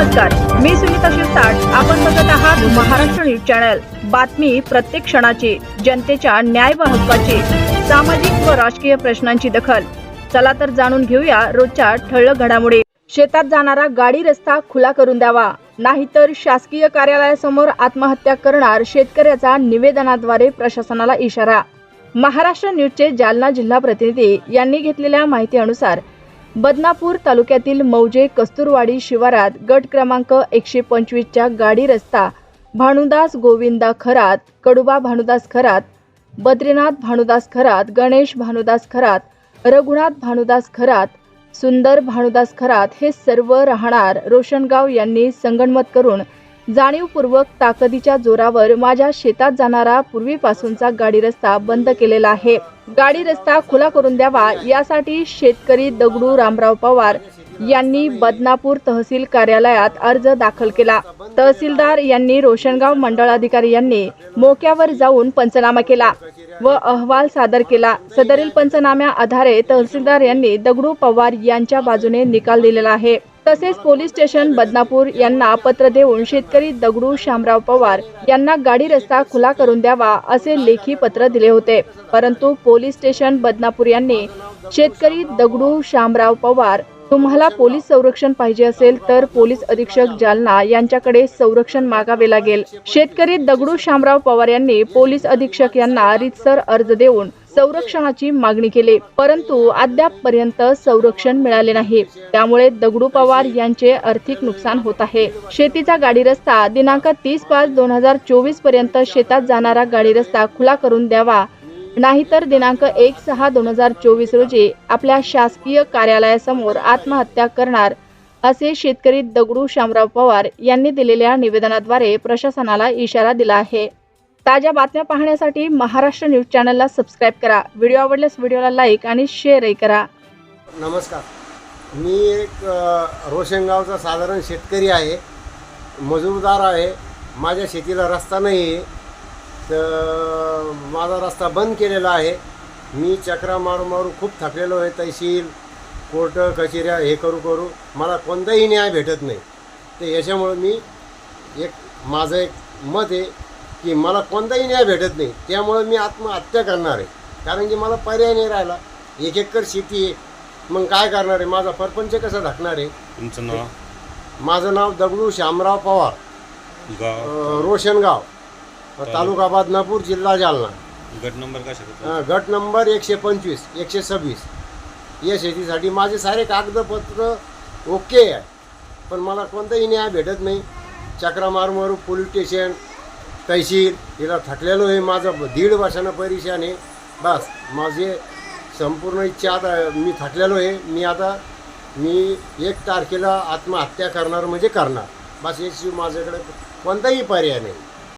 नमस्कार मी सुनीता शिरसाट. आपण बघत आहात महाराष्ट्र न्यूज चॅनल. बातमी प्रत्येक क्षणाची जनतेच्या न्याय व हक्काची सामाजिक व राजकीय प्रश्नांची दखल. चला तर जाणून घेऊया रोजच्या ठळक घडामोडी. शेतात जाणारा गाडी रस्ता खुला करून द्यावा. नाहीतर शासकीय कार्यालयासमोर आत्महत्या करणार शेतकऱ्याचा निवेदनाद्वारे प्रशासनाला इशारा. महाराष्ट्र न्यूजचे जालना जिल्हा प्रतिनिधी यांनी घेतलेल्या माहितीनुसार बदनापूर तालुक्यातील मौजे कस्तुरवाडी शिवारात गट क्रमांक एकशे पंचवीसच्या गाडी रस्ता भानुदास गोविंदा खरात कडुबा भानुदास खरात बद्रीनाथ भानुदास खरात गणेश भानुदास खरात रघुनाथ भानुदास खरात सुंदर भानुदास खरात हे सर्व राहणार रोशनगाव यांनी संगणमत करून जाणीवपूर्वक ताकदीच्या जोरावर माझ्या शेतात जाणारा पूर्वीपासूनचा गाडी रस्ता बंद केलेला आहे. गाडी रस्ता खुला करून द्यावा यासाठी शेतकरी दगडू रामराव पवार यांनी बदनापूर तहसील कार्यालयात अर्ज दाखल केला. तहसीलदार यांनी रोशनगाव मंडळ अधिकारी यांनी मोक्यावर जाऊन पंचनामा केला व अहवाल सादर केला. सदरील पंचनाम्या आधारे तहसीलदार यांनी दगडू पवार यांच्या बाजूने निकाल दिलेला आहे. तसेच पोलीस स्टेशन बदनापूर यांना पत्र देऊन शेतकरी दगडू शामराव पवार यांना गाडी रस्ता खुला करून द्यावा असे लेखी पत्र दिले होते. परंतु पोलीस स्टेशन बदनापूर यांनी शेतकरी दगडू शामराव पवार तुम्हाला पोलीस संरक्षण पाहिजे असेल तर पोलीस अधीक्षक जालना यांच्याकडे संरक्षण मागावे लागेल शेतकरी दगडू शामराव पवार यांनी पोलीस अधीक्षक यांना रितसर अर्ज देऊन संरक्षणाची मागणी केली. परंतु अद्यापपर्यंत संरक्षण मिळाले नाही. त्यामुळे दगडू पवार यांचे आर्थिक नुकसान होत आहे. शेतीचा गाडी रस्ता दिनांक तीस पाच दोन हजार चोवीसपर्यंत शेतात जाणारा गाडी रस्ता खुला करून द्यावा नाहीतर दिनांक एक सहा दोन हजार चोवीस रोजी आपल्या शासकीय कार्यालयासमोर आत्महत्या करणार असे शेतकरी दगडू शामराव पवार यांनी दिलेल्या निवेदनाद्वारे प्रशासनाला इशारा दिला आहे. ताज्या बातम्या पाहण्यासाठी महाराष्ट्र न्यूज चॅनलला सबस्क्राईब करा. व्हिडिओ आवडल्यास व्हिडिओला लाईक आणि शेअरही करा. नमस्कार. मी एक रोशनगावचा साधारण शेतकरी आहे मजूरदार आहे माझ्या शेतीला रस्ता नाही आहे तर माझा रस्ता बंद केलेला आहे. मी चक्रा मारू मारू खूप थकलेलो आहे तहसील कोर्ट कचेऱ्या हे करू करू. मला कोणताही न्याय भेटत नाही. तर याच्यामुळं मी एक माझं एक मत आहे की मला कोणताही न्याय भेटत नाही. त्यामुळं मी आत्महत्या करणार आहे. कारण की मला पर्याय नाही राहिला. एक एकर शेती आहे. मग काय करणार आहे? माझा परपंच कसा ढकणार आहे? तुमचं नाव? माझं नाव दगडू शामराव पवार. रोशनगाव तालुका बदनापूर जिल्हा जालना। गट नंबर काय अ, गट नंबर एकशे पंचवीस एकशे सव्वीस। या शेतीसाठी माझे सारे कागदपत्र ओके आहे पण मला कोणताही न्याय भेटत नाही. चक्रा मारू पोलीस स्टेशन तहसील हिला थकलेलो आहे माझं दीड वर्षानं परेशान आहे. बस माझे संपूर्ण इच्छा आता मी थकलेलो आहे. मी आता मी एक तारखेला आत्महत्या करणार म्हणजे करणार. बस याची माझ्याकडे कोणताही पर्याय नाही.